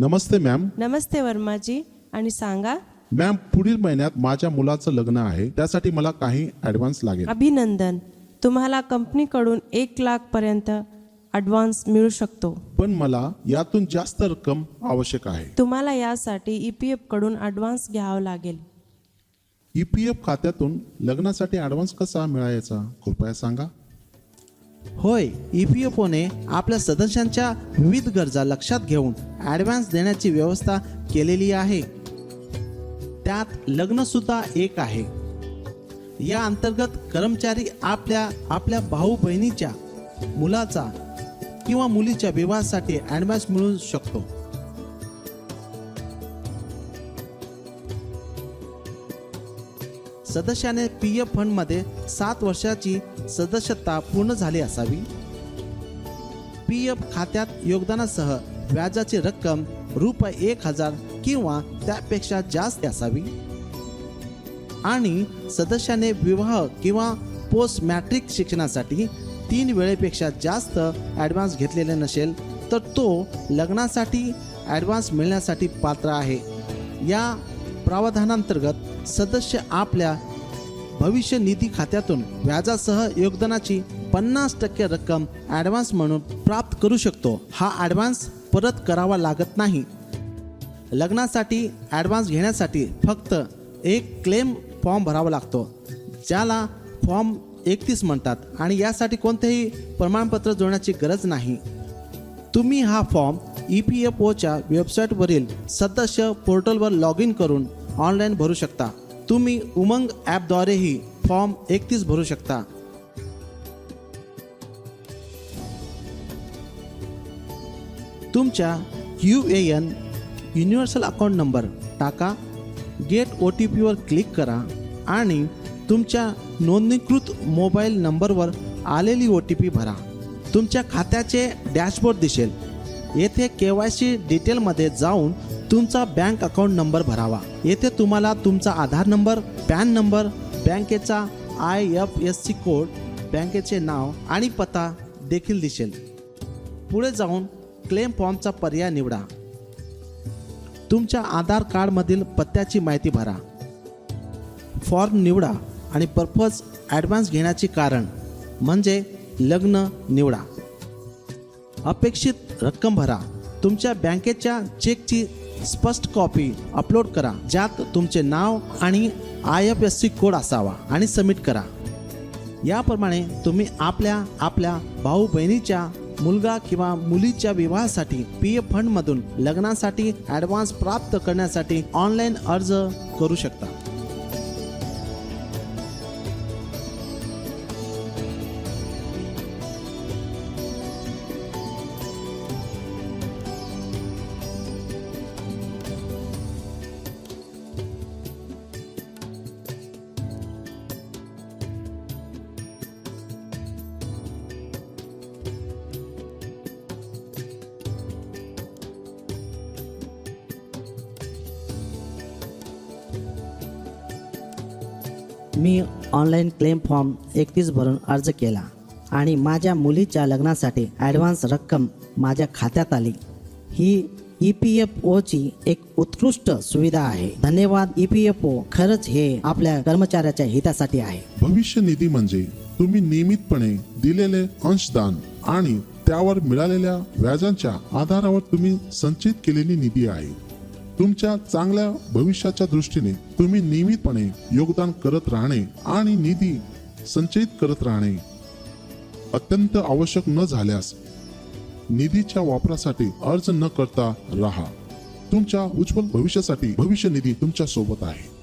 नमस्ते ma'am नमस्ते वर्माजी आणि सांगा. Ma'am पुढील महिन्यात माझ्या मुलाचं लग्न आहे त्यासाठी मला काही ॲडव्हान्स लागेल. अभिनंदन. तुम्हाला कंपनीकडून एक लाख पर्यंत ॲडव्हान्स मिळू शकतो. पण मला यातून जास्त रक्कम आवश्यक आहे. तुम्हाला यासाठी ई पी एफकडून ॲडव्हान्स घ्यावं लागेल. ई पी एफ खात्यातून लग्नासाठी ॲडव्हान्स कसा मिळायचा कृपया सांगा. होय ई पी एफ ओने आपल्या सदस्यांच्या विविध गरजा लक्षात घेऊन ॲडव्हान्स देण्याची व्यवस्था केलेली आहे. त्यात लग्नसुद्धा एक आहे. या अंतर्गत कर्मचारी आपल्या आपल्या भाऊ बहिणीच्या मुलाचा किंवा मुलीच्या विवाहासाठी ॲडव्हान्स मिळू शकतो. सदस्याने पी एफ फंडमध्ये सात वर्षाची सदस्यता पूर्ण झाली असावी. पी एफ खात्यात योगदानासह व्याजाची रक्कम रुपये एक हजार किंवा त्यापेक्षा जास्त असावी. आणि सदस्याने विवाह किंवा पोस्ट मॅट्रिक शिक्षणासाठी तीन वेळेपेक्षा जास्त ॲडव्हान्स घेतलेले नसेल तर तो लग्नासाठी ॲडव्हान्स मिळण्यासाठी पात्र आहे. या प्रावधानांतर्गत सदस्य आपल्या भविष्य निधी खात्यातून व्याजासह योगदानाची पन्नास टक्के रक्कम ॲडव्हान्स म्हणून प्राप्त करू शकतो. हा ॲडव्हान्स परत करावा लागत नाही. लग्नासाठी ॲडव्हान्स घेण्यासाठी फक्त एक क्लेम फॉर्म भरावा लागतो. ज्याला फॉर्म एकतीस म्हणतात आणि यासाठी कोणतेही प्रमाणपत्र जोडण्याची गरज नाही. तुम्ही हा फॉर्म ई पी एफ ओच्या वेबसाईटवरील सदस्य पोर्टलवर लॉग इन करून ऑनलाईन भरू शकता. तुम्ही उमंग ॲपद्वारेही फॉर्म एकतीस भरू शकता. तुमच्या U A N universal account number टाका गेट ओ टी पीवर क्लिक करा आणि तुमच्या नोंदणीकृत मोबाईल नंबरवर आलेली ओ टी पी भरा. तुमच्या खात्याचे डॅशबोर्ड दिसेल. येथे के वाय सी डिटेलमध्ये जाऊन तुमचा बँक अकाउंट नंबर भरावा. येथे तुम्हाला तुमचा आधार नंबर पॅन नंबर बँकेचा I F S C code बँकेचे नाव आणि पत्ता देखील दिसेल. पुढे जाऊन क्लेम फॉर्मचा पर्याय निवडा. तुमच्या आधार कार्डमधील पत्त्याची माहिती भरा. फॉर्म निवडा आणि पर्पज ॲडव्हान्स घेण्याचे कारण म्हणजे लग्न निवडा. अपेक्षित रक्कम भरा. तुमच्या बँकेच्या चेकची स्पष्ट कॉपी अपलोड करा ज्यात तुमचे नाव आणि I F S C code असावा आणि सबमिट करा. याप्रमाणे तुम्ही आपल्या आपल्या भाऊ बहिणीच्या मुलगा किंवा मुलीच्या विवाहासाठी पी एफ फंडमधून लग्नासाठी ॲडव्हान्स प्राप्त करण्यासाठी ऑनलाईन अर्ज करू शकता. मी ऑनलाईन क्लेम फॉर्म एकतीस भरून अर्ज केला आणि माझ्या मुलीच्या लग्नासाठी ॲडव्हान्स रक्कम माझ्या खात्यात आली. ही ई पी एफ ओची एक उत्कृष्ट सुविधा आहे. धन्यवाद ई पी एफ ओ खरंच हे आपल्या कर्मचाऱ्याच्या हितासाठी आहे. भविष्य निधी म्हणजे तुम्ही नियमितपणे दिलेले अंशदान आणि त्यावर मिळालेल्या व्याजांच्या आधारावर तुम्ही संचित केलेली निधी आहे. तुमच्या चांगल्या भविष्याच्या दृष्टीने तुम्ही नियमितपणे योगदान करत राहणे आणि निधी संचयित करत राहणे अत्यंत आवश्यक न झाल्यास निधीच्या वापरासाठी अर्ज न करता राहा. तुमच्या उज्ज्वल भविष्यासाठी भविष्य निधी तुमच्यासोबत आहे.